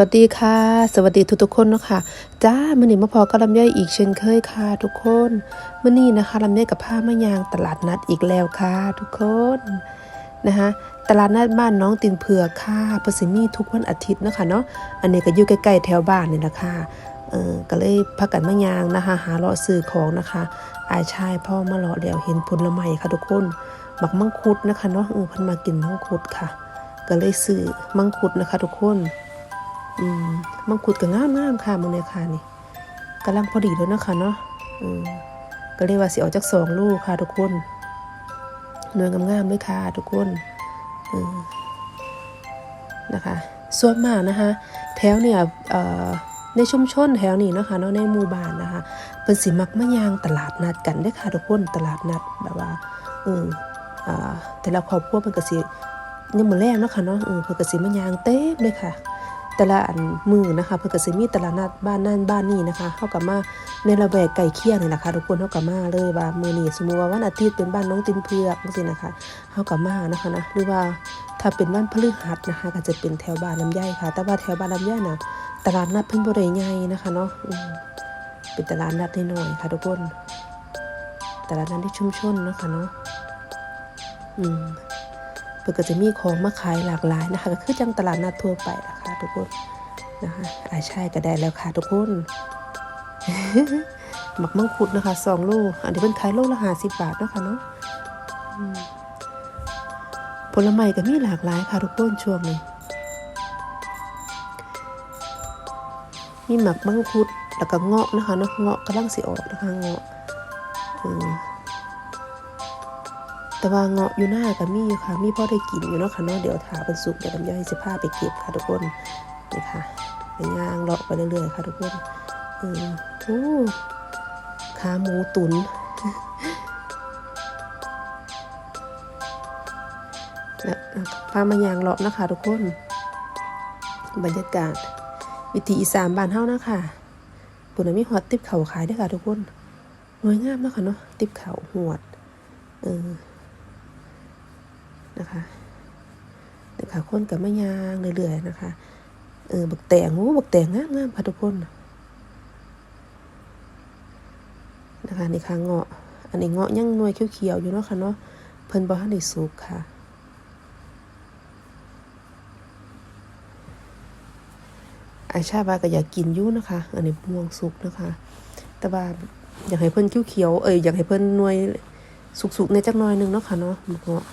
วัสดีค่ะ สวัสดีทุกทุกคนเนาะค่ะจ้ามื่อนี้มาพอกับลำไยอีกเช่นเคยค่ะ ทุกคนมื่อนี้นะคะลำไยกับผ้ามะยางตลาดนัดอีกแล้วค่ะ ทุกคนนะคะตลาดนัดบ้านน้องตินเผือกค่ะเปสิมีทุกวันอาทิตย์เนาะคะเนาะอันนี้ก็อยู่ใกล้ๆแถวบ้านนี่แหละค่ะเออก็เลยพักกันมะยางนะคะ หาเลาะซื้อของนะคะอายชายพ่อมาเลาะแล้วเห็นผลไม้ค่ะ ทุกคนบักมังคุดนะคะเนาะเออพิ่นมากินมังคุดค่ะ ก็เลยซื้อมังคุดนะคะ ทุกคน อืมมังคุดก็งามงามๆค่ะมึงเนี่ยค่ะนี่กำลังพอดีแล้วนะคะเนาะอืมก็เลยกว่าสิออกจากสองลูกค่ะทุกคนหน่วยงามๆเลยค่ะทุกคนอืมนะคะ ส่วนมากนะคะ แถวเนี่ยเอ่อในชุมชนแถวนี้นะคะเนาะในหมู่บ้านนะคะเป็นสิมักมะยางตลาดนัดกันได้ค่ะทุกคนตลาดนัดแบบว่าเอออ่าแต่ละครอบครัวเพิ่นก็สิยังมือแรกเนาะค่ะเนาะเออเพิ่นกสิมายางเต็มเลยค่ะ แต่ละอันมือนะคะ เพื่อก็สิมีต่ละนัดบ้านนั่นบ้านนี่นะคะเฮากับมาในระแวกไก่เคียงนี่แหละค่ะทุกคนเฮากับมาเลยว่ามื้อนี้สมมุติว่าวันอาทิตย์เป็นบ้านน้องตินเพือกจังซี่นะคะเฮากับมานะคะนะหรือว่าถ้าเป็นวันพฤหัสนะคะ ก็จะเป็นแถวบ้านลำไยค่ะ แต่ว่าแถวบ้านลำไยน่ะตลาดนัดเพิ่นบ่ได้ใหญ่นะคะเนาะเป็นตลาดนัดน้อยๆค่ะทุกคนตลาดนัดที่ชุมชนนะคะเนาะอืมเพื่อก็จะมีของมาขายหลากหลายนะคะ ก็คือจังตลาดนัดทั่วไปนะคะ ทุกคนนะคะอาใช่ก็ได้แล้วค่ะทุกคนหมักมังคุดนะคะสองโลอันนี้เป็นขายโลละห้าสิบบาทนะคะเนาะผลไม้ก็มีหลากหลายค่ะทุกคนช่วงนี้มีหมักมังคุดแล้วก็เงาะนะคะเนาะเงาะกำลังสิออกนะคะเงาะ แต่ว่าเงาะอยู่หน้าก็มีอยู่ค่ะ มีพ่อได้กินอยู่เนาะค่ะเนาะเดี๋ยวถาเป็นสุกเดี๋ยวลำไยสิพาไปเก็บค่ะทุกคนนี่ค่ะเป็นย่างเลาะไปเรื่อยๆค่ะทุกคนเออโอ้ขาหมูตุนและพามายางเลาะนะคะทุกคน บรรยากาศ วิถีอีสานบ้านเฮานะคะปุ่นมีหอดติบเข่าขายด้วยค่ะทุกคนงวยงามนาะค่ะเนาะติบเข่าหวด เออ นะคะนะคะคนกับมะยางเรื่อยๆนะคะเออบักแตงโอ้บักแตงงามงามค่ะทุกคนนะคะนี่ค่ะเงาะ อันนี้เงาะยังนวยเขียวๆอยู่เนาะค่ะเนาะเพิ่นบ่ทันได้สุกค่ะอาชาบาก็อยากกินอยู่นะคะ อันนี้ม่วงสุกนะคะ แต่ว่าอยากให้เพิ่นเขียวๆเอ้ยอยากให้เพิ่นนวยสุกๆในจักหน่อยหนึงเนาะค่ะเนาะเงาะ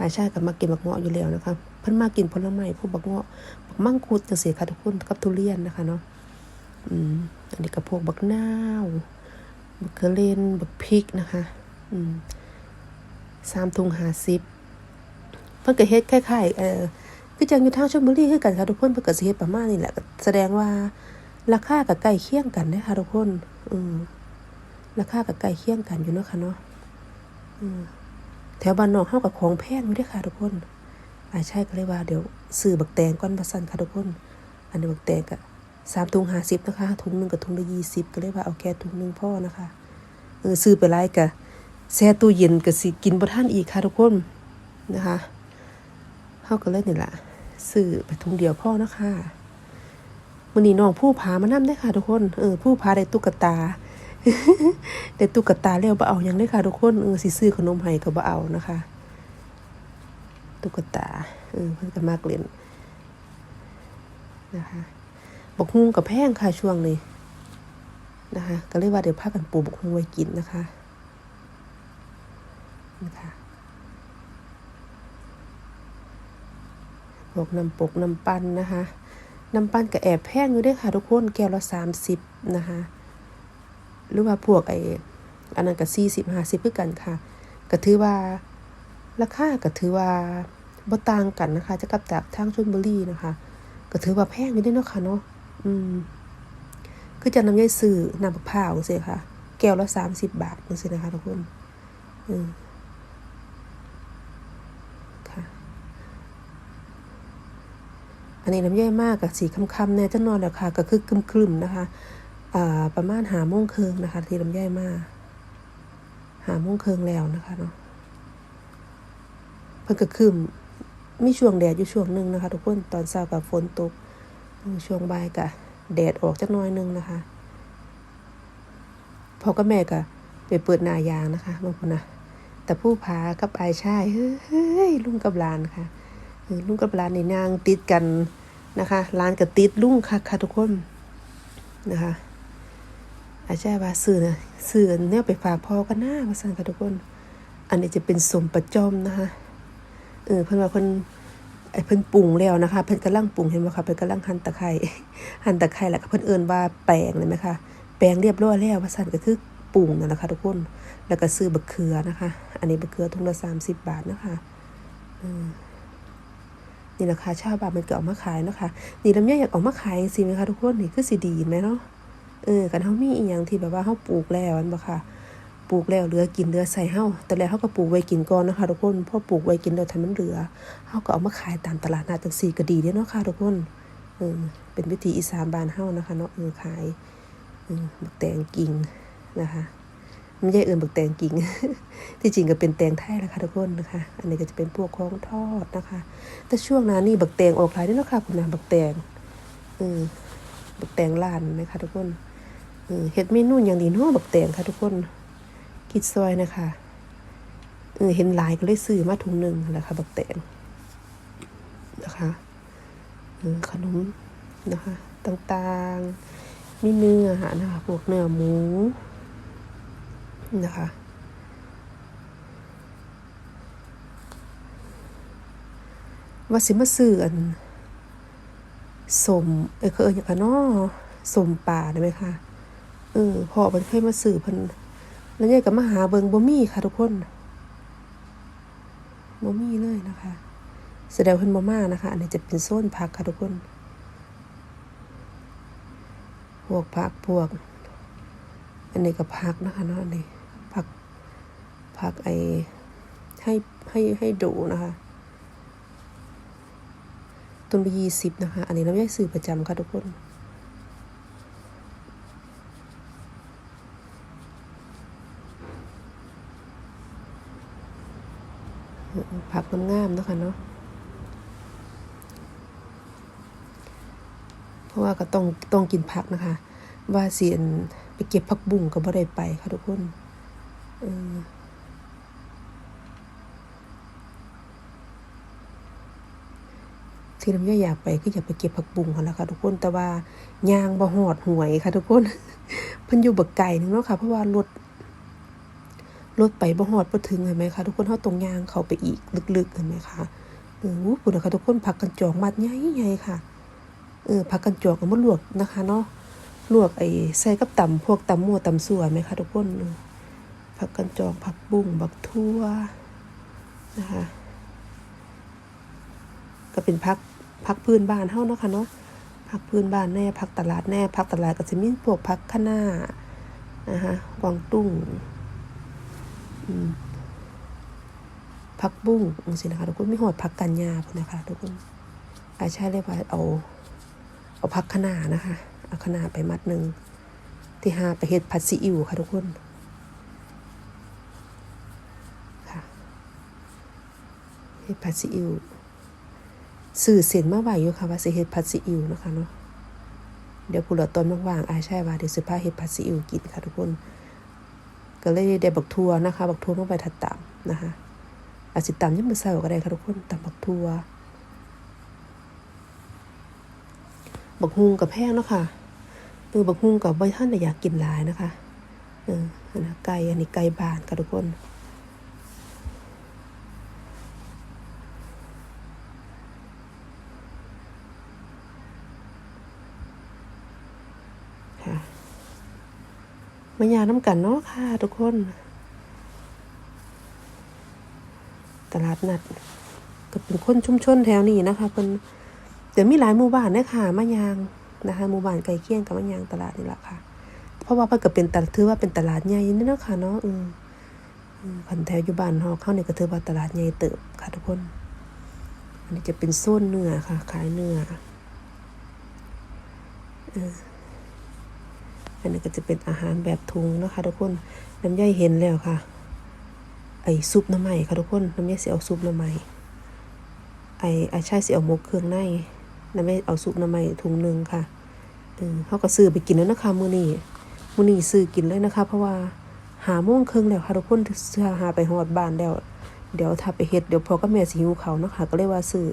อาชากับมากินบักเงาะอยู่แล้วนะคะเพิ่นมากินผลไม้พวกบักเงาะบักมังคุดจังซี่ค่ะทุกคนกับทุเรียนนะคะเนาะอืมอันนี้ก็พวกบักนาวบักเกอเรนบักพริกนะคะ อืมสามถุงห้าสิบเพิ่นก็เฮ็ดคล้ายๆเอ่อคือจังอยู่ทางชลบุรีคือกันค่ะทุกคนเพิ่นก็สิเฮ็ดประมาณนี้แหละแสดงว่าราคาก็ใกล้เคียงกันเด้ค่ะทุกคน อืมราคาก็ใกล้เคียงกันอยู่เนาะค่ะเนาะอืม ถวบ้านนอกเข้ากับของแพงอยู่ด้วยค่ะทุกคนอาใช่ก็เลยว่าเดี๋ยวซื้อบักแตงก้อนบาสันค่ะทุกคน อันนี้บักแตงกะสามถุงห้าสิบนะคะถุงหนึ่งกับถุงละยี่สิบก็เลยว่าเอาแค่ถุงหนึ่งพ่อนะคะเออซื้อไปไล่กะแช่ตู้เย็นก็สิกินบ่ท่านอีกค่ะทุกคนนะคะเข้าก็เลยนี่แหละซื้อไปถุงเดียวพ่อนะคะมันนี้น้องผู้พามานั่มได้ค่ะทุกคนเออผู้พาได้ตุ๊กตา แต่ตุ๊กตาแล้วบ่เอาหยังเลยค่ะทุกคนเออสิซื้อขนมให้ก็บ่เอานะคะ ตุ๊กตาเออเพิ่นก็มากเล่นนะคะบกฮุงกับแพงค่ะช่วงนี้นะคะ ก็เลยว่าเดี๋ยวพากันปูบกฮุงไว้กินนะคะนะคะพวกน้ำปกน้ำปั้นนะคะน้ำปั้นก็แอบแพงอยู่ด้วยค่ะทุกคนแก้วละสามสิบนะคะ หรือว่าพวกไอ้อันนั้นก็สี่สิบห้าสิบคือกันค่ะ ก็ถือว่าราคาก็ถือว่าบ่ต่างกันนะคะ จะกับจากทางชลบุรีนะคะ ก็ถือว่าแพงอยู่ด้เนาะค่ะเนาะอืมคือจะนำยายซื้อน้ำมะพร้าวจังซี่ค่ะ แก้วละสามสิบบาทจังซี่นะคะทุกคนอืมค่ะอันนี้น้ำย่อยมากกับสีคำๆแน่จะนอนแล้วค่ะ ก็คือกลึมๆนะคะ ประมาณหาโมงเคิงนะคะ ที่ลำไยมาหาโมงเคิงแล้วนะคะเนาะเพิ่นก็คืมมีช่วงแดดอยู่ช่วงหนึ่งนะคะ ทุกคนตอนเช้ากับฝนตกช่วงบ่ายกะแดดออกจักน้อยหนึงนะคะพ่อกับแม่ก็ไปเปิดนายางนะคะบางคนนะแต่ผู้พากับไอชายเฮ้ยลุงกับหลานค่ะลุงกับหลานในนางติดกันนะคะหลานกับติดลุงค่ะค่ะทุกคนนะคะ อายชายว่าซื้อนะซื้อเนี่ยไปฝากพ่อกันหน้ามาสั่นค่ะทุกคน อันนี้จะเป็นสมประจอมนะคะเออเพิ่นว่าเพิ่นไอ้เพิ่นปรุงแล้วนะคะ เพิ่นกำลังปรุงเห็นบ่คะเพิ่นกำลังหั่นตะไคร้หั่นตะไคร้แล้วก็เพิ่นเอิ้นว่าแปลงเลยไหมคะแปลงเรียบร้อยแล้วว่าซั่นก็คือปรุงนั่นแหละค่ะทุกคน แล้วก็ซื้อบักเขือนะคะ อันนี้บักเขือถุงละ30บบาทนะคะอืมนี่ราคาชาวบ้านมันก็เอามาขายนะคะ นี่ลำไยอยากเอามาขายสิไหมคะทุกคนนี่คือสิดีไหมเนาะ เออกันเฮามีอีหยังที่แบบว่าเฮาปลูกแล้วอันบ่ค่ะปลูกแล้วเหลือกินเหลือใส่เฮาแต่แล้วเฮาก็ปลูกไว้กินก่อนนะคะทุกคนพอปลูกไว้กินแล้วถ้ามันเหลือเฮาก็เอามาขายตามตลาดนัดจังซี่ก็ดีเด้เนาะค่ะทุกคนเออเป็นวิถีอีสานบ้านเฮานะคะเนาะเออขายเออบักแตงกิ่งนะคะไม่ใช่เอื่นบักแตงกิ่งที่จริงก็เป็นแตงไทยแหละค่ะทุกคนนะคะ อันนี้ก็จะเป็นพวกของทอดนะคะ แต่ช่วงนั้นนี่บักแตงออกหลายด้อเนาะค่ะคุณนะบักแตงเออบักแตงล้านนะคะทุกคน เออเฮ็ดเมนูอย่างดีเนาะบักแตงค่ะ ทุกคนคิดซอยนะคะเออเห็นหลายก็เลยซื้อมาถุงหนึ่งแหละค่ะบักแตงนะคะออขนมนะคะ ต่างๆ มีเนื้อหานะคะพวกเนื้อหมูนะคะว่าสิมาซื้ออันสมเอ้ยเคยอิ้นหยังกันเนาะสมป่าได้ไหมคะ เออพอมันเคยมาซื้อเพิ่นแล้วยายก็มาหาเบิงบ่มีค่ะทุกคนบ่มีเลยนะคะ แสดงเพิ่นบ่มานะคะ อันนี้จะเป็นโซนผักค่ะทุกคน พวกผักพวก อันนี้ก็ผักนะคะเนาะอันนี้ผักผักไอให้ให้ให้ดูนะคะต้นไปยี่สิบนะคะ อันนี้เราไม่ได้ซื้อประจำค่ะทุกคน ผักงามๆนะคะเนาะเพราะว่าก็ต้องต้องกินผักนะคะ ว่าเสียนไปเก็บผักบุ้งก็บ่ได้ไปค่ะทุกคนเออที่ลำไยอยากไปก็อยากไปเก็บผักบุ้งค่ะแล้วค่ะทุกคน แต่ว่ายางบ่หอดหวยค่ะทุกคน เพิ่นอยู่บักไก่นึงเนาะค่ะ เพราะว่ารถ รถไปบ่ฮอดบ่ถึงเห็นไหมคะทุกคนเฮาตรงยางเข้าไปอีกลึกๆเห็นไหมคะเอออู้พุ่นนะคะทุกคนผักกันจองมัดใหญ่ๆค่ะเออผักกันจองก็มาลวกนะคะเนาะลวกไอ้ใส่กับตำพวกตำมั่วตำสั่วไหมคะทุกคนผักกันจองผักบุ้งบักทั่วนะคะก็เป็นผักผักพื้นบ้านเฮาเนาะค่ะเนาะผักพื้นบ้านแน่ผักตลาดแน่ผักตลาดก็สิมีพวกผักคะน้านะคะกวางตุ้ง ผักบุ้งจังซี่นะคะ ทุกคนไม่หอดผักกันยาพุ่นนะคะ ทุกคนอาใช่เลยว่าเอา เอาผักคะน้านะคะเอาคะน้าไปมัดหนึ่งที่หาไปเฮ็ดผัดซีอิ๊วค่ะทุกคนค่ะเฮ็ดผัดซีอิ๊วสื่อเส้นมาไหวอยู่ค่ะว่าสิเฮ็ดผัดซีอิ๊วนะคะเนาะเดี๋ยวผู้เหลือตอนว่างๆอาใช่ว่าเดี๋ยวสิพาเฮ็ดผัดซีอิ๊วกินค่ะทุกคน ก็เลยได้บักทัวนะคะ บักทัวมาไปถัดตามนะคะอาจสิตามยังมือเสาก็ได้ค่ะทุกคนตามบักทัวบักฮุงกับแพงเนาะค่ะเออบักฮุงกับใบท่านน่อยากกินหลายนะคะ เอออันนะไก่อันนี้ไก่บานค่ะทุกคนค่ะมา ยาน้ำกันเนาะค่ะ ทุกคน ตลาดนัดก็เป็นคนชุมชนแถวนี้นะคะเพิ่นเดี๋ยวมีหลายหมู่บ้านเนี่ยค่ะมะยางนะคะหมู่บ้านไกลเคียงกับมะยางตลาดนี่แหละค่ะ เพราะว่าเพิ่นก็เป็นตลาดถือว่าเป็นตลาดใหญ่นี่เนาะค่ะเนาะเออืมคันแถวอยู่บ้านเฮาเข้าเนี่ยก็ถือว่าตลาดใหญ่เติบค่ะ ทุกคน อันนี้จะเป็นโซนเนื้อค่ะ ขายเนื้อเออ อันนี้ก็จะเป็นอาหารแบบถุงนะคะทุกคนน้ำย่อยเห็นแล้วค่ะ ไอซุปน้ำใหม่ค่ะทุกคนน้ำยาสิเอาซุปน้ำใหม่ไอไอใช่สิเอาหมกเครื่องในน้ำไม่เอาซุปน้ำไม่ถุงหนึ่งค่ะเออเขาก็ซื้อไปกินแล้วนะคะมื้อนี้มื้อนี้ซื้อกินเลยนะคะ เพราะว่าหาโมงครึ่งแล้วค่ะทุกคนถ้าหาไปฮอดบ้านแล้ว เดี๋ยวถ้าไปเฮ็ดเดี๋ยวพอก็แม่สิหิวเขาเนาะค่ะก็เลยว่าซื้อ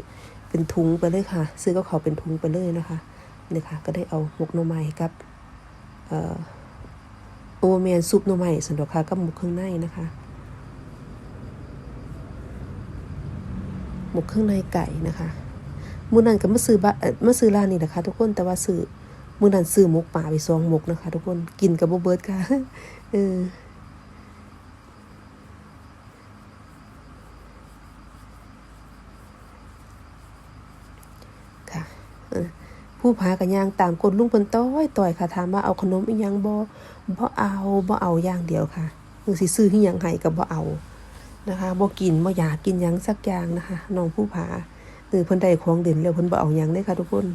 เป็นถุงไปเลยค่ะ ซื้อก็เขาเป็นถุงไปเลยนะคะนี่ค่ะ ก็ได้เอาหมกหน่อไม้กับ โอเมนซุปหน่อไม้สันดอกค่ะกับหมกเครื่องในนะคะหมกเครื่องในไก่นะคะมื้อนั้นก็มาซื้อบะมาซื้อร้านนี้นะคะทุกคนแต่ว่าซื้อมื้อนั้นซื้อหมกป่าไปสองหมกนะคะ ทุกคนกินกับบ่เบิดค่ะเออค่ะเออ ผู้พากันย่างตามกลลุงเพิ่นต้อยต่อยค่ะถามว่าเอาขนมอีหยังบ่บ่เอาบ่เอาอย่างเดียวค่ะคือสิซื้ออีหยังให้ก็บ่เอานะคะบ่กินบ่อยากกินยังสักอย่างนะคะน้องผู้ผาเออเพิ่นได้ของเด่นแล้วเพิ่นบ่เอาหยังเด้ค่ะทุกคน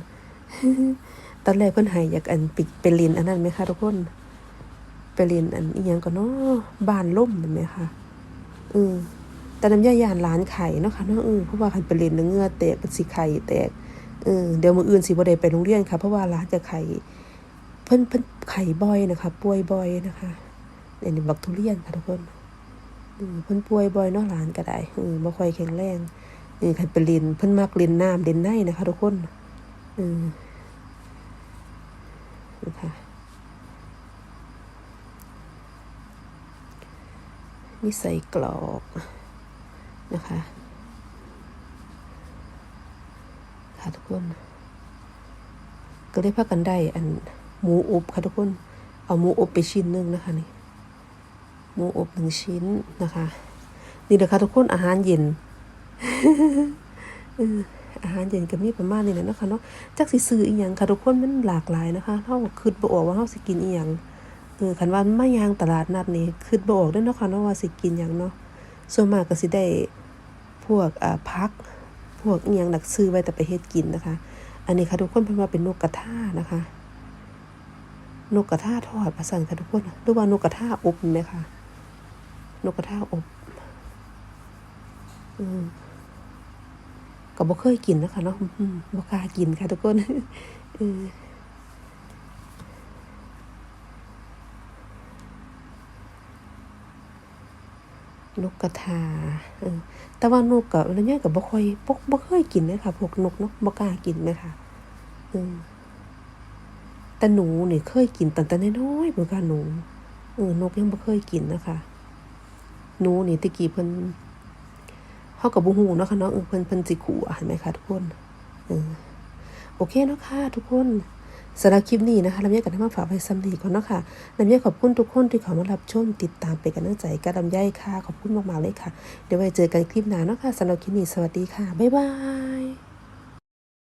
ตอนแรกเพิ่นให้อยากอันไปไปเรียนอันนั้นไหมคะทุกคนไปเรียนอันอีหยังก็เนาะบ้านล่มนั่นไหมคะเออแต่น้ำยายานหลานไข่เนาะค่ะเนาะเออเพราะว่าคันไปเรียนเหงื่อแตกเป็นสิไข่แตก เออเดี๋ยวมืออื่นสิบ่ได้ไปโรงเรียนค่ะ เพราะว่าหลานจะไข่เพิ่นเพิ่นไข่บ่อยนะคะ ป่วยบ่อยนะคะอันนี้บักทุเรียนค่ะทุกคนอืมเพิ่นป่วยบ่อยเนาะหลานก็ได้เออบ่ค่อยแข็งแรงเออคันไปเล่นเพิ่นมักเล่นน้ำเล่นในนะคะ ทุกคนเออนะคะมีใส่กรอกนะคะ ค่ะทุกคน ก็ได้พากันได้ อันหมูอบค่ะทุกคน เอาหมูอบไปชิ้นหนึงนะคะนี่ หมูอบหนึ่งชิ้นนะคะ นี่นะคะทุกคนอาหารเย็นอาหารเย็นก็มีประมาณนี้แหละนะคะเนาะจักสิซื้ออีหยังค่ะทุกคนมันหลากหลายนะคะเฮาคิดบ่ออกว่าเฮาสิกินอีหยังเออคันว่ามายางตลาดนัดนี่คิดบ่ออกเด้อเนาะค่ะเนาะว่าสิกินหยังเนาะส่วนมากก็สิได้พวกอ่าผัก วกอียังดักซื้อไว้แต่ไปเฮ็ดกินนะคะ อันนี้ค่ะทุกคนเพิ่นว่าเป็นนกกระทานะคะ นกกระทาทอดภาษาค่ะทุกคนหรือว่านกกระทาอบไหมคะนกกระทาอบอืมก็บ่เคยกินนะคะเนาะบ่กล้ากินค่ะทุกคนเออ นกกระทาเออแต่ว่านกกับอะไรเนี่ยก็บ่ค่อยบ่บ่เคยกินเลยค่ะพวกนกเนาะบ่กล้ากินเลยค่ะเออแต่หนูนี่เคยกินตั้งแต่น้อยๆเหมือนกันหนูเออนกยังบ่เคยกินนะคะหนูนี่ตะกี้เพิ่นเฮาก็บ่ฮู้เนาะค่ะเนาะเออเพิ่นเพิ่นสิขู่เห็นไหมคะทุกคนเออโอเคเนาะค่ะทุกคน สำหรับคลิปนี้นะคะลำไยกับน้ำมาฝากไว้สำนีก่อนเนาะค่ะลำไยขอบคุณทุกคนที่เข้ามารับชมติดตามเป็นกำลังใจกับลำไยค่ะ ขอบคุณมากๆเลยค่ะ เดี๋ยวไว้เจอกันคลิปหน้าเนาะค่ะสำหรับคลิปนี้สวัสดีค่ะ บ๊ายบาย